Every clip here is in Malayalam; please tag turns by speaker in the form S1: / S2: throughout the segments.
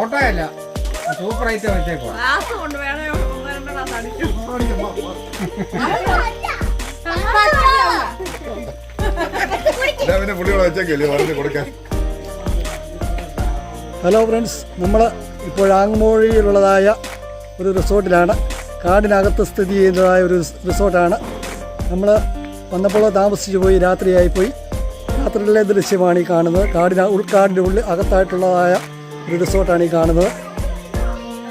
S1: ഫോട്ടോ അല്ല സൂപ്പർ ഐറ്റം വെച്ചേക്കോ
S2: പിന്നെ വെച്ചേക്കല്ലേ പറഞ്ഞു കൊടുക്കാൻ.
S3: ഹലോ ഫ്രണ്ട്സ് നമ്മൾ ഇപ്പോൾ ആങ്മോഴിയിലുള്ളതായ ഒരു റിസോർട്ടിലാണ്. കാടിനകത്ത് സ്ഥിതി ചെയ്യുന്നതായ ഒരു റിസോർട്ടാണ്. നമ്മൾ വന്നപ്പോൾ താമസിച്ചു പോയി രാത്രിയായിപ്പോയി രാത്രിയിലെ ദൃശ്യമാണ് ഈ കാണുന്നത്. കാടിന ഉൾക്കാടിന്റെ ഉള്ളിൽ അകത്തായിട്ടുള്ളതായ ഒരു റിസോർട്ടാണ് ഈ കാണുന്നത്.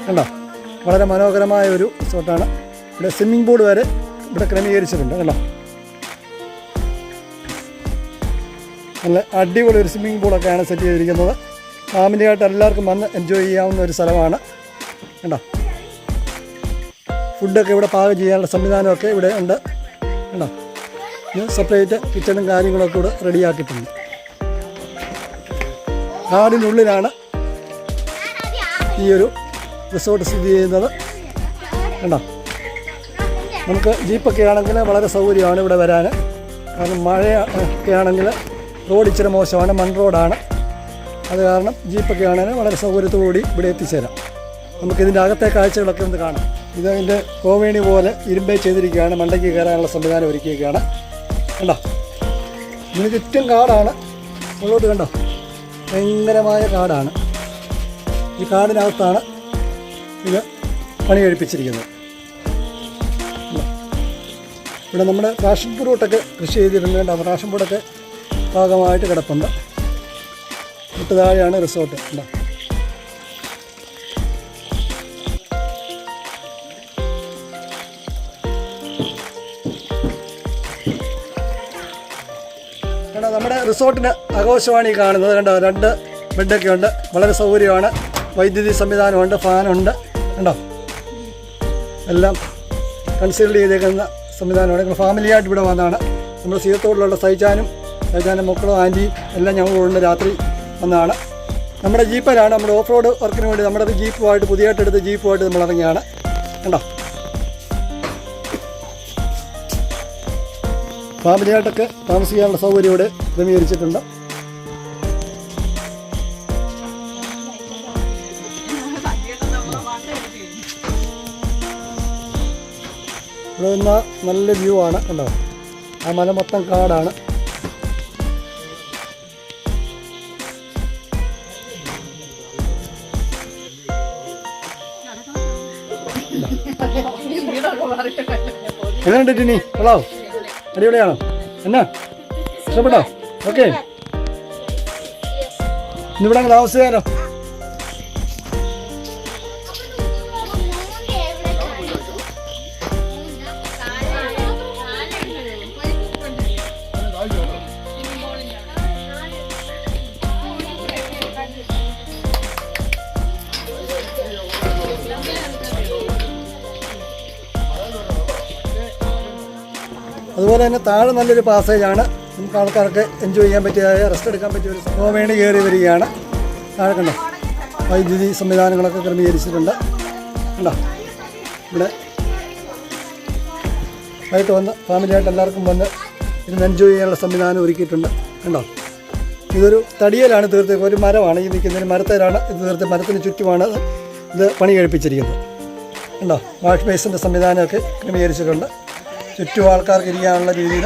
S3: കണ്ടോ? വളരെ മനോഹരമായ ഒരു റിസോർട്ടാണ്. ഇവിടെ സ്വിമ്മിംഗ് പൂൾ വരെ ഇവിടെ ക്രമീകരിച്ചിട്ടുണ്ട്. കണ്ടോ? നല്ല അടിപൊളി ഒരു സ്വിമ്മിംഗ് പൂളൊക്കെയാണ് സെറ്റ് ചെയ്തിരിക്കുന്നത്. ഫാമിലിയായിട്ട് എല്ലാവർക്കും വന്ന് എൻജോയ് ചെയ്യാവുന്ന ഒരു സ്ഥലമാണ്. കണ്ടോ? ഫുഡൊക്കെ ഇവിടെ പാകം ചെയ്യാനുള്ള സംവിധാനമൊക്കെ ഇവിടെ ഉണ്ട്. കണ്ടോ? സെപ്പറേറ്റ് കിച്ചണും കാര്യങ്ങളൊക്കെ ഇവിടെ റെഡിയാക്കിയിട്ടുണ്ട് കാടിനുള്ളിലാണ് ഈ ഒരു റിസോർട്ട് സ്ഥിതി ചെയ്യുന്നത് കണ്ടോ? നമുക്ക് ജീപ്പൊക്കെ ആണെങ്കിൽ വളരെ സൗകര്യമാണ് ഇവിടെ വരാൻ. കാരണം മഴ ഒക്കെ ആണെങ്കിൽ റോഡ് ഇച്ചിരി മോശമാണ് മൺ റോഡാണ്. അത് കാരണം ജീപ്പൊക്കെ ആണെങ്കിൽ വളരെ സൗകര്യത്തോടുകൂടി ഇവിടെ എത്തിച്ചേരാം. നമുക്കിതിന്റെ അകത്തെ കാഴ്ചകളൊക്കെ ഒന്ന് കാണാം. ഇതതിന്റെ കോവേണി പോലെ ഇരുമ്പേ ചെയ്തിരിക്കുകയാണ്. മണ്ടയ്ക്ക് കയറാനുള്ള സംവിധാനം ഒരുക്കിയിരിക്കുകയാണ്. കണ്ടോ? ഇതിന് ചുറ്റും കാടാണ്. ഉള്ളോട്ട് കണ്ടോ? ഭയങ്കരമായ കാടാണ്. ഈ കാടിനകത്താണ് ഇത് പണി കഴിപ്പിച്ചിരിക്കുന്നത് ഇവിടെ നമ്മുടെ റേഷൻ പുറോട്ടൊക്കെ കൃഷി ചെയ്തിരുന്നുണ്ട് അപ്പോൾ റേഷൻ പൂടൊക്കെ ഭാഗമായിട്ട് കിടപ്പുണ്ട്. തൊട്ട് താഴെയാണ് റിസോർട്ട് ഉണ്ടോ നമ്മുടെ റിസോർട്ടിന് ആഘോഷമാണ് ഈ കാണുന്നത്. കണ്ടോ രണ്ട് ബെഡൊക്കെ ഉണ്ട്. വളരെ സൗകര്യമാണ്. വൈദ്യുതി സംവിധാനമുണ്ട് ഫാനുണ്ട് കണ്ടോ? എല്ലാം കൺസിഡർ ചെയ്തേക്കുന്ന സംവിധാനമാണ്. ഞങ്ങൾ ഫാമിലിയായിട്ട് ഇവിടെ വന്നതാണ്. നമ്മൾ സീതത്തോടിലുള്ള സൈജാനും സൈജാനും മക്കളും ആന്റിയും എല്ലാം ഞങ്ങളുണ്ട് രാത്രി വന്നതാണ്. നമ്മുടെ ജീപ്പിലാണ് നമ്മുടെ ഓഫ് റോഡ് വർക്കിന് വേണ്ടി നമ്മുടെ ജീപ്പുമായിട്ട് പുതിയതായിട്ട് എടുത്ത ജീപ്പുമായിട്ട് നമ്മൾ ഇറങ്ങിയാണ്. കണ്ടോ? ഫാമിലിയായിട്ടൊക്കെ താമസിക്കാനുള്ള സൗകര്യം ഇവിടെ ക്രമീകരിച്ചിട്ടുണ്ട്. ഇവിടെ നിന്ന് നല്ല വ്യൂ ആണ് കണ്ടോ? ആ മല മൊത്തം കാടാണ്. എങ്ങനെയുണ്ട് ടിനി കൊള്ളോ. അടിപൊളിയാണോ? എന്നാ? ഇഷ്ടപ്പെട്ടോ? ഓക്കെ. ഇന്നിവിടെ താമസിച്ചാലോ? അതുപോലെ തന്നെ താഴെ നല്ലൊരു പാസേജാണ്. നമുക്ക് ആൾക്കാർക്ക് എൻജോയ് ചെയ്യാൻ പറ്റിയതായ റെസ്റ്റ് എടുക്കാൻ പറ്റിയ ഒരു ഗോവേണി കയറി വരികയാണ്. താഴെ കണ്ടോ? വൈദ്യുതി സംവിധാനങ്ങളൊക്കെ ക്രമീകരിച്ചിട്ടുണ്ട്. കണ്ടോ? ഇവിടെ ആയിട്ട് വന്ന് ഫാമിലിയായിട്ട് എല്ലാവർക്കും വന്ന് ഇരുന്ന് എൻജോയ് ചെയ്യാനുള്ള സംവിധാനം ഒരുക്കിയിട്ടുണ്ട്. കണ്ടോ? ഇതൊരു തടിയലാണ് തീർത്ത് ഒരു മരമാണ് ഈ നിൽക്കുന്നതിന് മരത്തേലാണ് ഇത് തീർത്ത് മരത്തിന് ചുറ്റുമാണ് ഇത് പണി കഴിപ്പിച്ചിരിക്കുന്നത്. കണ്ടോ? വാഷ് ബേസിന്റെ സംവിധാനമൊക്കെ ക്രമീകരിച്ചിട്ടുണ്ട്. ചുറ്റും ആൾക്കാർക്ക് ഇരിക്കാനുള്ള രീതിയിൽ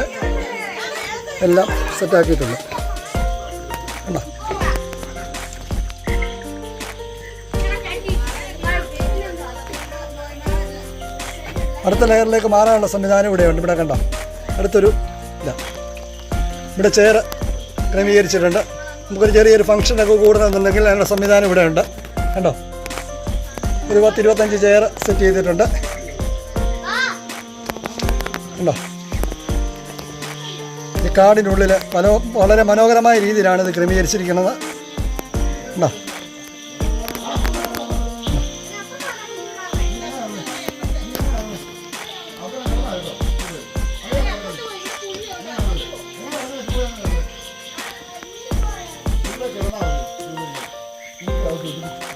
S3: എല്ലാം സെറ്റാക്കിയിട്ടുണ്ട്. കണ്ടോ? അടുത്ത ലെയറിലേക്ക് മാറാനുള്ള സംവിധാനം ഇവിടെയുണ്ട്. ഇവിടെ കണ്ട? അടുത്തൊരു ഇല്ല ഇവിടെ ചെയർ ക്രമീകരിച്ചിട്ടുണ്ട്. നമുക്കൊരു ചെറിയൊരു ഫംഗ്ഷനൊക്കെ കൂടണമെന്നുണ്ടെങ്കിൽ അതിനുള്ള സംവിധാനം ഇവിടെയുണ്ട്. കണ്ടോ? ഒരു പത്ത് ഇരുപത്തഞ്ച് ചെയർ സെറ്റ് ചെയ്തിട്ടുണ്ട്. കണ്ടോ ഈ കാടിനുള്ളിൽ മനോ വളരെ മനോഹരമായ രീതിയിലാണ് ഇത് ക്രമീകരിച്ചിരിക്കുന്നത്. ഉണ്ടോ?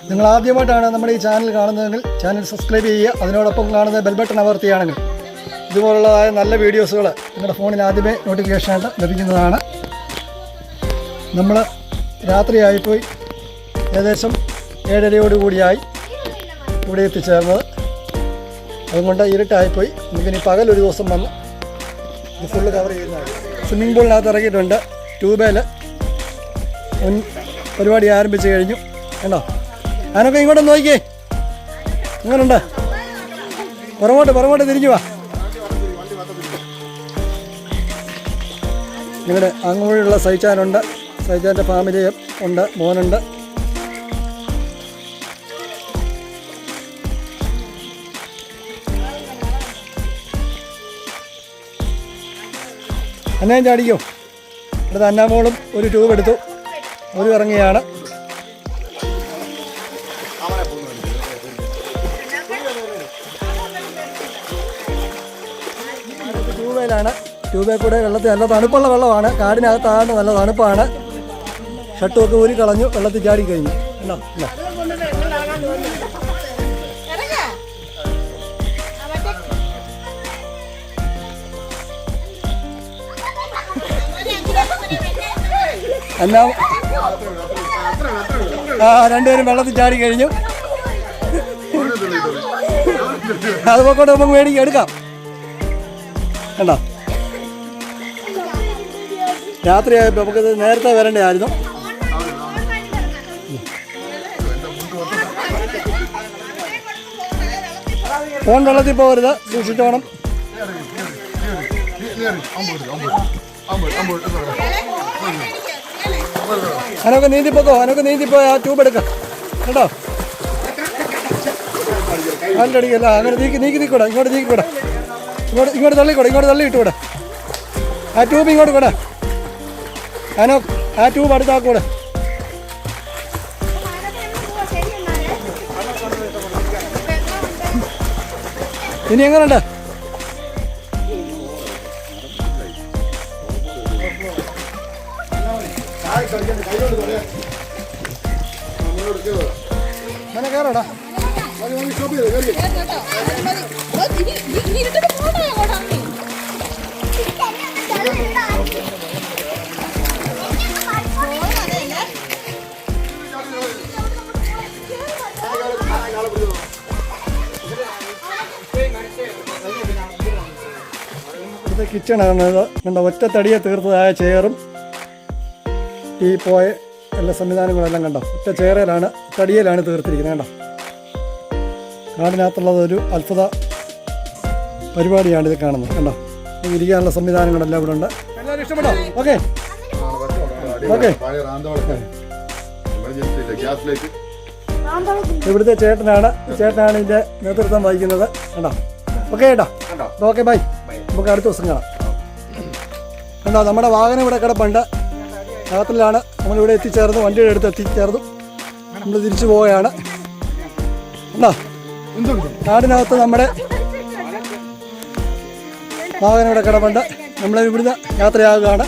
S3: നിങ്ങൾ ആദ്യമായിട്ടാണ് നമ്മുടെ ഈ ചാനൽ കാണുന്നതെങ്കിൽ ചാനൽ സബ്സ്ക്രൈബ് ചെയ്യുക. അതിനോടൊപ്പം കാണുന്ന ബെൽബട്ടൺ അമർത്തിയാണെങ്കിൽ ഇതുപോലുള്ളതായ നല്ല വീഡിയോസുകൾ നിങ്ങളുടെ ഫോണിൽ ആദ്യമേ നോട്ടിഫിക്കേഷനായിട്ട് ലഭിക്കുന്നതാണ്. നമ്മൾ രാത്രിയായിപ്പോയി. ഏകദേശം ഏഴരയോടുകൂടിയായി ഇവിടെ എത്തിച്ചേർന്നത്. അതുകൊണ്ട് ഇരുട്ടായിപ്പോയി. നമുക്കിനി പകലൊരു ദിവസം വന്ന് ഇത് ഫുള്ള് കവർ ചെയ്യുന്നതാണ്. സ്വിമ്മിംഗ് പൂളിനകത്ത് ഇറങ്ങിയിട്ടുണ്ട്. ട്യൂബേൽ മുൻ പരിപാടി ആരംഭിച്ചു കഴിഞ്ഞു. കണ്ടോ? ഞാനൊക്കെ ഇങ്ങോട്ട് നോക്കിയേ എങ്ങനെയുണ്ട് പുറകോട്ട് പുറകോട്ട് തിരിഞ്ഞു വാ. നിങ്ങളുടെ അങ്ങോട്ടുള്ള സൈച്ചാനുണ്ട് സൈച്ചാന്റെ ഫാമിലി ഉണ്ട് മോനുണ്ട്. അന്നയും ചാടിക്കോ. അടുത്ത അന്നാമോളും ഒരു ട്യൂബ് എടുത്തു. ഒരു ഇറങ്ങിയാണ്. ട്യൂബേലാണ് ട്യൂബേ കൂടെ വെള്ളത്തിൽ നല്ല തണുപ്പുള്ള വെള്ളമാണ്. കാടിനകത്താണ് നല്ല തണുപ്പാണ്. ഷട്ടുമൊക്കെ ഊരി കളഞ്ഞു വെള്ളത്തിൽ ചാടി കഴിഞ്ഞു. എന്നാ? ആ രണ്ടുപേരും വെള്ളത്തിൽ ചാടി കഴിഞ്ഞു. അത് പോക്കോട്ട് നമുക്ക് മേടിക്കാം എടുക്കാം. കണ്ടോ? രാത്രിയായപ്പോൾ നമുക്കിത് നേരത്തെ വരേണ്ടതായിരുന്നു. ഫോൺ വെള്ളത്തിൽ പോകരുത് സൂക്ഷിച്ചോണം. അനൊക്കെ നീന്തിപ്പോക്കോ? അനൊക്കെ നീന്തിപ്പോ ആ ട്യൂബ് എടുക്കാം. കേട്ടോ അല്ലടിക്കല്ല അങ്ങനെ നീക്കി നീക്കി നീക്കൂടാ ഇങ്ങോട്ട് നീക്കിക്കൂടാ ഇങ്ങോട്ട് ഇങ്ങോട്ട് തള്ളിക്കൂടാ? ഇങ്ങോട്ട് തള്ളി ഇട്ടുകൂടാ ആ ട്യൂബ് ഇങ്ങോട്ട് കൂടാ അതിനോ ആ ട്യൂബ് അടുത്താക്കൂടെ ഇനി എങ്ങനെയുണ്ട്? അങ്ങനെ കിച്ചണാണ് കണ്ട ഒറ്റ തടിയെ തീർത്തതായ ചെയറും ഈ പോയ എല്ലാ സംവിധാനങ്ങളെല്ലാം കണ്ടോ? ഒറ്റ ചെയറിലാണ് തടിയിലാണ് തീർത്തിരിക്കുന്നത് കണ്ടോ? കാടിനകത്തുള്ളത് ഒരു അത്ഭുത പരിപാടിയാണ് ഇത് കാണുന്നത് കണ്ടോ? ഇരിക്കാനുള്ള സംവിധാനങ്ങളെല്ലാം ഇവിടെ ഉണ്ട്. എല്ലാവരും ഇഷ്ടപ്പെട്ടോ? ഓക്കെ. ഓക്കെ. ഇവിടുത്തെ ചേട്ടനാണ് ചേട്ടനാണ് ഇതിന്റെ നേതൃത്വം വഹിക്കുന്നത് കണ്ടോ? ഓക്കെ ചേട്ടാ ഓക്കെ ബൈ. നമുക്ക് അടുത്ത ദിവസം കാണാം. കണ്ടോ നമ്മുടെ വാഹനം ഇവിടെ കിടപ്പുണ്ട്. രാത്രിയിലാണ് നമ്മളിവിടെ എത്തിച്ചേർന്നു വണ്ടിയുടെ അടുത്ത് എത്തിച്ചേർന്നു. നമ്മൾ തിരിച്ചു പോവുകയാണ്. കണ്ടോ? കാടിനകത്ത് നമ്മുടെ വാഹനം ഇവിടെ കിടപ്പുണ്ട്. നമ്മൾ ഇവിടുന്ന് യാത്രയാകുകയാണ്